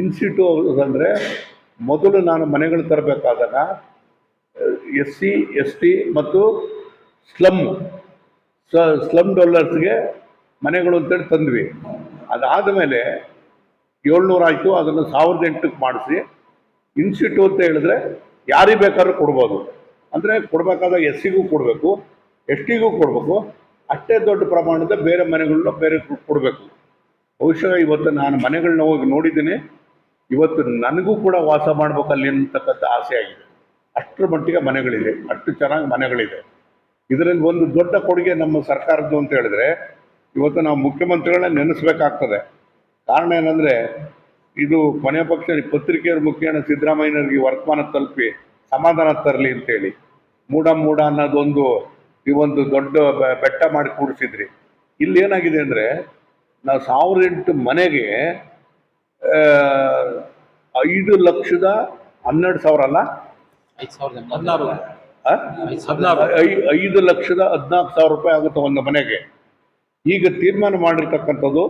In situ ಅಂದರೆ ಮೊದಲು ನಾನು ಮನೆಗಳು ತರಬೇಕಾದಾಗ ಎಸ್ ಸಿ, ಎಸ್ ಟಿ ಮತ್ತು ಸ್ಲಮ್. ಸ್ಲಮ್ ಡಾಲರ್ಸ್ಗೆ ಮನೆಗಳು ಅಂತೇಳಿ ತಂದ್ವಿ. ಅದಾದ ಮೇಲೆ ಏಳ್ನೂರು ಆಯಿತು, ಅದನ್ನು ಸಾವಿರದ ಎಂಟಕ್ಕೆ ಮಾಡಿಸಿ ಇನ್ಸ್ಟಿಟ್ಯೂ ಅಂತ ಹೇಳಿದ್ರೆ ಯಾರಿಗೆ ಬೇಕಾದ್ರೂ ಕೊಡ್ಬೋದು. ಅಂದರೆ ಕೊಡಬೇಕಾದ ಎಸ್ ಸಿಗೂ ಕೊಡಬೇಕು, ಎಸ್ ಟಿಗೂ ಕೊಡಬೇಕು, ಅಷ್ಟೇ ದೊಡ್ಡ ಪ್ರಮಾಣದ ಬೇರೆ ಮನೆಗಳನ್ನ ಬೇರೆ ಕೊಡಬೇಕು. ಬಹುಶಃ ಇವತ್ತು ನಾನು ಮನೆಗಳನ್ನ ಹೋಗಿ ನೋಡಿದ್ದೀನಿ. ಇವತ್ತು ನನಗೂ ಕೂಡ ವಾಸ ಮಾಡ್ಬೇಕಲ್ಲಿ ಅಂತಕ್ಕಂಥ ಆಸೆ ಆಗಿದೆ. ಅಷ್ಟರ ಮಟ್ಟಿಗೆ ಮನೆಗಳಿದೆ, ಅಷ್ಟು ಚೆನ್ನಾಗಿ ಮನೆಗಳಿದೆ. ಇದರಲ್ಲಿ ಒಂದು ದೊಡ್ಡ ಕೊಡುಗೆ ನಮ್ಮ ಸರ್ಕಾರದ್ದು ಅಂತ ಹೇಳಿದ್ರೆ, ಇವತ್ತು ನಾವು ಮುಖ್ಯಮಂತ್ರಿಗಳನ್ನ ನೆನೆಸ್ಬೇಕಾಗ್ತದೆ. ಕಾರಣ ಏನಂದರೆ, ಇದು ಕೊನೆ ಪಕ್ಷ ಪತ್ರಿಕೆಯ ಪತ್ರಿಕೆಯವ್ರ ಮುಖೇನ ಸಿದ್ದರಾಮಯ್ಯನವ್ರಿಗೆ ವರ್ತಮಾನ ತಲುಪಿ ಸಮಾಧಾನ ತರಲಿ ಅಂತೇಳಿ. ಮೂಡ ಮೂಡ ಅನ್ನೋದೊಂದು ಈ ಒಂದು ದೊಡ್ಡ ಬೆಟ್ಟ ಮಾಡಿ ಕೂಡಿಸಿದ್ರಿ. ಇಲ್ಲಿ ಏನಾಗಿದೆ ಅಂದರೆ, ನಾವು ಸಾವಿರ ಎಂಟು ಮನೆಗೆ ಐದು ಲಕ್ಷದ ಹನ್ನೆರಡು ಸಾವಿರ ಅಲ್ಲ? ಹದಿನಾರು. ಐದು ಲಕ್ಷದ ಹದಿನಾಲ್ಕು ಸಾವಿರ ರೂಪಾಯಿ ಆಗುತ್ತೆ ಒಂದು ಮನೆಗೆ. ಈಗ ತೀರ್ಮಾನ ಮಾಡಿರ್ತಕ್ಕಂಥದ್ದು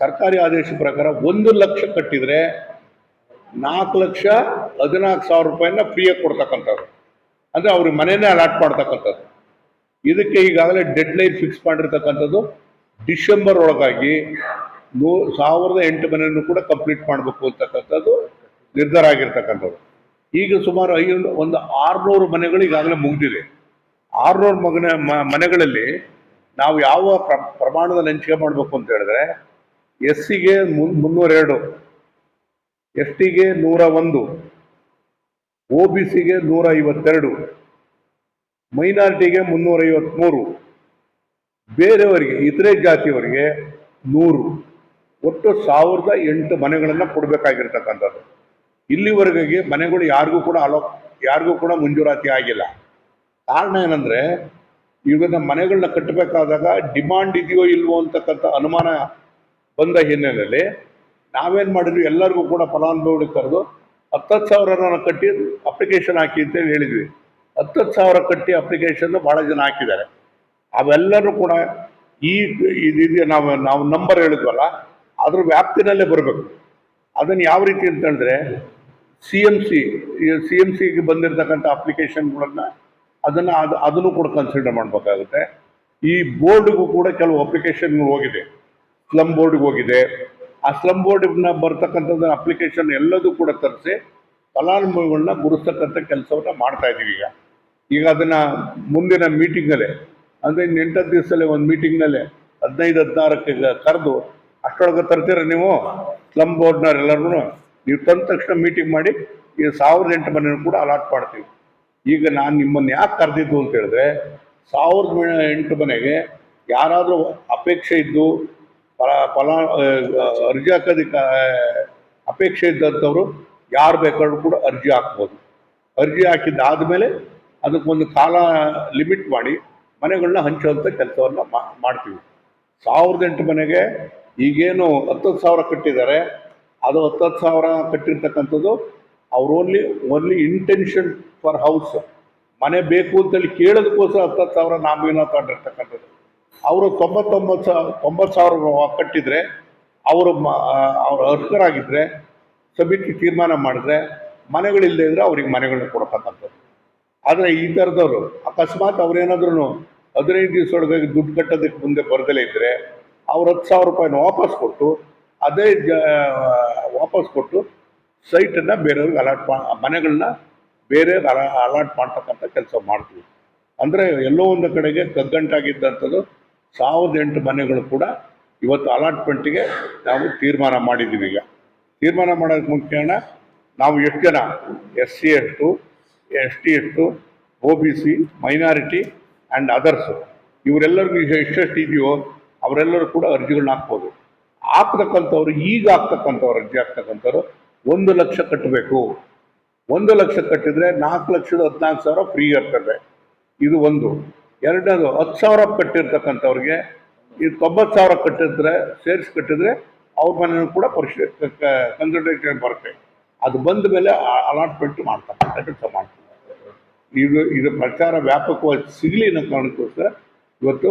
ಸರ್ಕಾರಿ ಆದೇಶ ಪ್ರಕಾರ ಒಂದು ಲಕ್ಷ ಕಟ್ಟಿದರೆ ನಾಲ್ಕು ಲಕ್ಷ ಹದಿನಾಲ್ಕು ಸಾವಿರ ರೂಪಾಯಿನ ಫ್ರೀಯಾಗಿ ಕೊಡ್ತಕ್ಕಂಥದ್ದು. ಅಂದರೆ ಅವ್ರಿಗೆ ಮನೆಯೇ ಅಲಾಟ್ ಮಾಡ್ತಕ್ಕಂಥದ್ದು. ಇದಕ್ಕೆ ಈಗಾಗಲೇ ಡೆಡ್ ಲೈನ್ ಫಿಕ್ಸ್ ಮಾಡಿರ್ತಕ್ಕಂಥದ್ದು ಡಿಸೆಂಬರ್ ಒಳಗಾಗಿ ನೂ ಸಾವಿರದ ಎಂಟು ಮನೆಯನ್ನು ಕೂಡ ಕಂಪ್ಲೀಟ್ ಮಾಡಬೇಕು ಅಂತಕ್ಕಂಥದ್ದು ನಿರ್ಧಾರ ಆಗಿರ್ತಕ್ಕಂಥದ್ದು. ಈಗ ಸುಮಾರು ಐನೂರು ಒಂದು ಆರುನೂರು ಮನೆಗಳು ಈಗಾಗಲೇ ಮುಗಿದಿದೆ. ಆರುನೂರು ಮಗನ ಮನೆಗಳಲ್ಲಿ ನಾವು ಯಾವ ಪ್ರ, ಪ್ರಮಾಣದಲ್ಲಿ ಹಂಚಿಕೆ ಮಾಡಬೇಕು ಅಂತ ಹೇಳಿದ್ರೆ ಎಸ್ ಸಿಗೆ ಮುನ್ ಮುನ್ನೂರೆರಡು ಎಸ್ ಟಿಗೆ ನೂರ ಒಂದು ಒ ಬಿ ಸಿಗೆ ನೂರ ಐವತ್ತೆರಡು ಮೈನಾರಿಟಿಗೆ ಮುನ್ನೂರ ಐವತ್ತ್ಮೂರು ಬೇರೆಯವರಿಗೆ, ಇತರೆ ಜಾತಿಯವರಿಗೆ ನೂರು. ಒಟ್ಟು ಸಾವಿರದ ಎಂಟು ಮನೆಗಳನ್ನು ಕೊಡಬೇಕಾಗಿರ್ತಕ್ಕಂಥದ್ದು. ಇಲ್ಲಿವರೆಗೆ ಮನೆಗಳು ಯಾರಿಗೂ ಕೂಡ ಅಲೋ, ಯಾರಿಗೂ ಕೂಡ ಮಂಜೂರಾತಿ ಆಗಿಲ್ಲ. ಕಾರಣ ಏನಂದರೆ ನಮ್ಮ ಮನೆಗಳನ್ನ ಕಟ್ಟಬೇಕಾದಾಗ ಡಿಮಾಂಡ್ ಇದೆಯೋ ಇಲ್ವೋ ಅಂತಕ್ಕಂಥ ಅನುಮಾನ ಬಂದ ಹಿನ್ನೆಲೆಯಲ್ಲಿ ನಾವೇನು ಮಾಡಿದ್ವಿ, ಎಲ್ಲರಿಗೂ ಕೂಡ ಫಲಾನುಭವಿಗಳು ಕರೆದು ಹತ್ತತ್ತು ಸಾವಿರನ ಕಟ್ಟಿ ಅಪ್ಲಿಕೇಶನ್ ಹಾಕಿ ಅಂತೇಳಿ ಹೇಳಿದ್ವಿ. ಹತ್ತತ್ತು ಸಾವಿರ ಕಟ್ಟಿ ಅಪ್ಲಿಕೇಶನ್ ಭಾಳ ಜನ ಹಾಕಿದ್ದಾರೆ. ಅವೆಲ್ಲರೂ ಕೂಡ ಈ ಇದು ನಾವು ನಾವು ನಂಬರ್ ಹೇಳಿದ್ವಲ್ಲ ಅದ್ರ ವ್ಯಾಪ್ತಿನಲ್ಲೇ ಬರಬೇಕು. ಅದನ್ನು ಯಾವ ರೀತಿ ಅಂತಂದರೆ C M C C M ಸಿಗೆ ಬಂದಿರತಕ್ಕಂಥ ಅಪ್ಲಿಕೇಶನ್ಗಳನ್ನು ಅದನ್ನು ಅದು, ಅದನ್ನು ಕೂಡ ಕನ್ಸಿಡರ್ ಮಾಡಬೇಕಾಗುತ್ತೆ. ಈ ಬೋರ್ಡ್ಗೂ ಕೂಡ ಕೆಲವು ಅಪ್ಲಿಕೇಶನ್ ಹೋಗಿದೆ. ಸ್ಲಮ್ ಬೋರ್ಡ್ಗೆ ಹೋಗಿದೆ. ಆ ಸ್ಲಮ್ ಬೋರ್ಡ್ನ ಬರ್ತಕ್ಕಂಥದ್ದು ಅಪ್ಲಿಕೇಶನ್ ಎಲ್ಲದೂ ಕೂಡ ತರಿಸಿ ಫಲಾನುಭವಿಗಳನ್ನ ಗುರುಸ್ತಕ್ಕಂಥ ಕೆಲಸವನ್ನ ಮಾಡ್ತಾ ಇದ್ದೀವಿ ಈಗ. ಈಗ ಅದನ್ನ ಮುಂದಿನ ಮೀಟಿಂಗಲ್ಲೇ ಅಂದರೆ ಇನ್ನು ಎಂಟತ್ತು ದಿವಸದಲ್ಲೇ ಒಂದು ಮೀಟಿಂಗ್ನಲ್ಲೇ ಹದಿನೈದು, ಹದಿನಾರಕ್ಕೆ ಕರೆದು ಅಷ್ಟರೊಳಗೆ ತರ್ತೀರ ನೀವು ಸ್ಲಮ್ ಬೋರ್ಡ್ನವರೆಲ್ಲರೂ ನೀವು ತಂದ ತಕ್ಷಣ ಮೀಟಿಂಗ್ ಮಾಡಿ ಈ ಸಾವಿರದ ಎಂಟು ಮನೆಯನ್ನು ಕೂಡ ಅಲಾಟ್ ಮಾಡ್ತೀವಿ. ಈಗ ನಾನು ನಿಮ್ಮನ್ನು ಯಾಕೆ ಕರೆದಿದ್ದು ಅಂತ ಹೇಳಿದ್ರೆ, ಸಾವಿರದ ಎಂಟು ಮನೆಗೆ ಯಾರಾದರೂ ಅಪೇಕ್ಷೆ ಇದ್ದು, ಫಲ ಫಲ ಅರ್ಜಿ ಹಾಕೋದಕ್ಕೆ ಅಪೇಕ್ಷೆ ಇದ್ದಂಥವ್ರು ಯಾರು ಬೇಕಾದ್ರೂ ಕೂಡ ಅರ್ಜಿ ಹಾಕ್ಬೋದು. ಅರ್ಜಿ ಹಾಕಿದ್ದಾದಮೇಲೆ ಅದಕ್ಕೊಂದು ಕಾಲ ಲಿಮಿಟ್ ಮಾಡಿ ಮನೆಗಳನ್ನ ಹಂಚುವಂಥ ಕೆಲಸವನ್ನು ಮಾಡ್ತೀವಿ. ಸಾವಿರದ ಎಂಟು ಮನೆಗೆ ಈಗೇನು ಹತ್ತತ್ತು ಸಾವಿರ ಕಟ್ಟಿದ್ದಾರೆ, ಅದು ಹತ್ತತ್ತು ಸಾವಿರ ಕಟ್ಟಿರ್ತಕ್ಕಂಥದ್ದು, ಅವ್ರು only only intention for house ಮನೆ ಬೇಕು ಅಂತೇಳಿ ಕೇಳೋದಕ್ಕೋಸ್ಕರ ಹತ್ತತ್ತು ಸಾವಿರ ನಾಮಿನ ತಗೊಂಡಿರ್ತಕ್ಕಂಥದ್ದು. ಅವರು ತೊಂಬತ್ತೊಂಬತ್ತು ಸಾವಿರ ತೊಂಬತ್ತು ಸಾವಿರ ಕಟ್ಟಿದರೆ, ಅವರು ಮ ಅವ್ರು ಅರ್ಹರಾಗಿದ್ದರೆ ಸಮಿತಿ ತೀರ್ಮಾನ ಮಾಡಿದ್ರೆ ಮನೆಗಳಿಲ್ಲದೆ ಇದ್ದರೆ ಅವ್ರಿಗೆ ಮನೆಗಳನ್ನ ಕೊಡ್ತಕ್ಕಂಥದ್ದು ಆದರೆ ಈ ಥರದವರು ಅಕಸ್ಮಾತ್ ಅವ್ರೇನಾದ್ರೂ ಹದಿನೈದು ದಿವಸದೊಳಗೆ ದುಡ್ಡು ಕಟ್ಟೋದಕ್ಕೆ ಮುಂದೆ ಬರದಲೇ ಇದ್ದರೆ ಅವ್ರು ಹತ್ತು ಸಾವಿರ ರೂಪಾಯಿನ ವಾಪಸ್ ಕೊಟ್ಟು, ಅದೇ ಜ, ವಾಪಸ್ ಕೊಟ್ಟು ಸೈಟನ್ನು ಬೇರೆಯವ್ರಿಗೆ ಅಲಾಟ್ ಮಾ ಮನೆಗಳನ್ನ ಬೇರೆ ಅಲಾ ಅಲಾಟ್ ಮಾಡ್ತಕ್ಕಂಥ ಕೆಲಸ ಮಾಡ್ತೀವಿ. ಅಂದರೆ ಎಲ್ಲೋ ಒಂದು ಕಡೆಗೆ ಕಗ್ಗಂಟಾಗಿದ್ದಂಥದ್ದು ಸಾವಿರದ ಎಂಟು ಮನೆಗಳು ಕೂಡ ಇವತ್ತು ಅಲಾಟ್ಮೆಂಟಿಗೆ ನಾವು ತೀರ್ಮಾನ ಮಾಡಿದ್ದೀವಿ ಈಗ. ತೀರ್ಮಾನ ಮಾಡೋದಕ್ಕೆ ಮುಖ್ಯನ ನಾವು ಎಷ್ಟು ಜನ? ಎಸ್ ಸಿ ಎಷ್ಟು ಎಸ್ ಟಿ ಎಷ್ಟು O B C minority and others ಇವರೆಲ್ಲರಿಗೂ ಈಗ ಎಷ್ಟೆಷ್ಟು ಇದೆಯೋ ಅವರೆಲ್ಲರೂ ಕೂಡ ಅರ್ಜಿಗಳನ್ನ ಹಾಕ್ಬೋದು. ಹಾಕ್ತಕ್ಕಂಥವ್ರು ಈಗ ಆಗ್ತಕ್ಕಂಥವ್ರು ಅರ್ಜಿ ಹಾಕ್ತಕ್ಕಂಥವ್ರು ಒಂದು ಲಕ್ಷ ಕಟ್ಟಬೇಕು. ಒಂದು ಲಕ್ಷ ಕಟ್ಟಿದ್ರೆ ನಾಲ್ಕು ಲಕ್ಷದ ಹದಿನಾಲ್ಕು ಸಾವಿರ ಫ್ರೀ ಇರ್ತದೆ. ಇದು ಒಂದು. ಎರಡನೇದು, ಹತ್ತು ಸಾವಿರ ಕಟ್ಟಿರ್ತಕ್ಕಂಥವ್ರಿಗೆ ಇದು ತೊಂಬತ್ತು ಸಾವಿರ ಕಟ್ಟಿದ್ರೆ, ಸೇರಿಸಿ ಕಟ್ಟಿದ್ರೆ ಅವ್ರ ಮನೆಯೂ ಕೂಡ ಪರಿಶೀಲ ಕನ್ಸಲ್ಟೇಷನ್ ಬರುತ್ತೆ. ಅದು ಬಂದ ಮೇಲೆ ಅಲಾಟ್ಮೆಂಟ್ ಮಾಡ್ತಕ್ಕಂಥ ಕೆಲಸ ಮಾಡ್ತಾರೆ. ಇದು ಇದು ಪ್ರಚಾರ ವ್ಯಾಪಕವಾಗಿ ಸಿಗಲಿ ಅನ್ನೋ ಕಾರಣಕ್ಕೋಸ್ಕರ ಇವತ್ತು